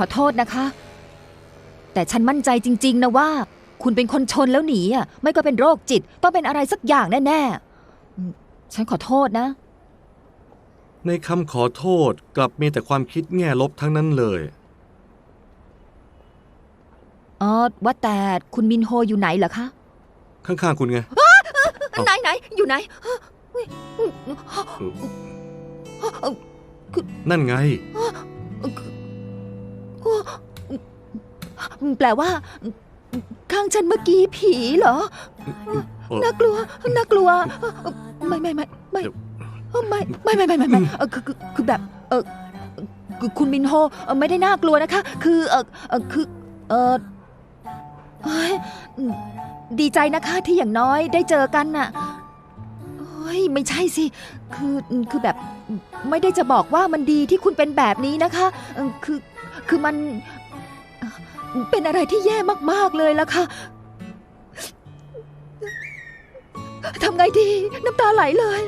ขอโทษนะคะ แต่ฉันมั่นใจจริง ๆ นะว่า คุณเป็นคนชนแล้วหนีอะไม่ก็เป็นโรคจิต ต้องเป็นอะไรสักอย่างแน่ๆอืมฉันขอโทษนะ ในคำขอโทษกลับมีแต่ความคิดแง่ลบทั้งนั้นเลยอ๋อว่าแต่คุณมินโฮอยู่ไหนเหรอคะ ข้างๆคุณไงเอ้าไหนไหนอยู่ไหน นั่นไง แปลว่า ข้างฉันเมื่อกี้ผีเหรอ น่ากลัว น่ากลัว ไม่ไม่ไม่ไม่ไม่ไม่ไม่ไม่ไม่ไม่คือคือแบบ เออคุณมินโฮไม่ได้น่ากลัวนะคะ คือเออคือเออดีใจนะคะที่อย่างน้อยได้เจอกันน่ะเฮ้ยไม่ใช่สิ คือคือแบบไม่ได้จะบอกว่ามันดีที่คุณเป็นแบบนี้นะคะ คือคือมัน เอ่อเป็นอะไรที่แย่มากๆเลยละค่ะทำไงดี น้ำตาไหลเลย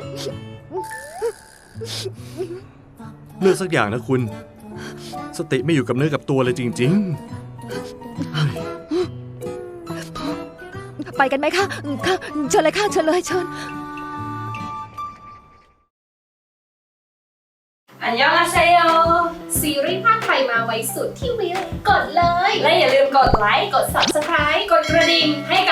เลือกสักอย่างนะคุณ สติไม่อยู่กับเนื้อกับตัวเลยจริงไปกันไหมคะค่ะเชิญเลยค่ะเชิญเลยเชิญอันยองอาเซโยซี รีส์ภาคไทยมาไว้สุดที่วิวกดเลย และอย่าลืมกดไลค์ กด subscribe กดกระดิ่งให้กับ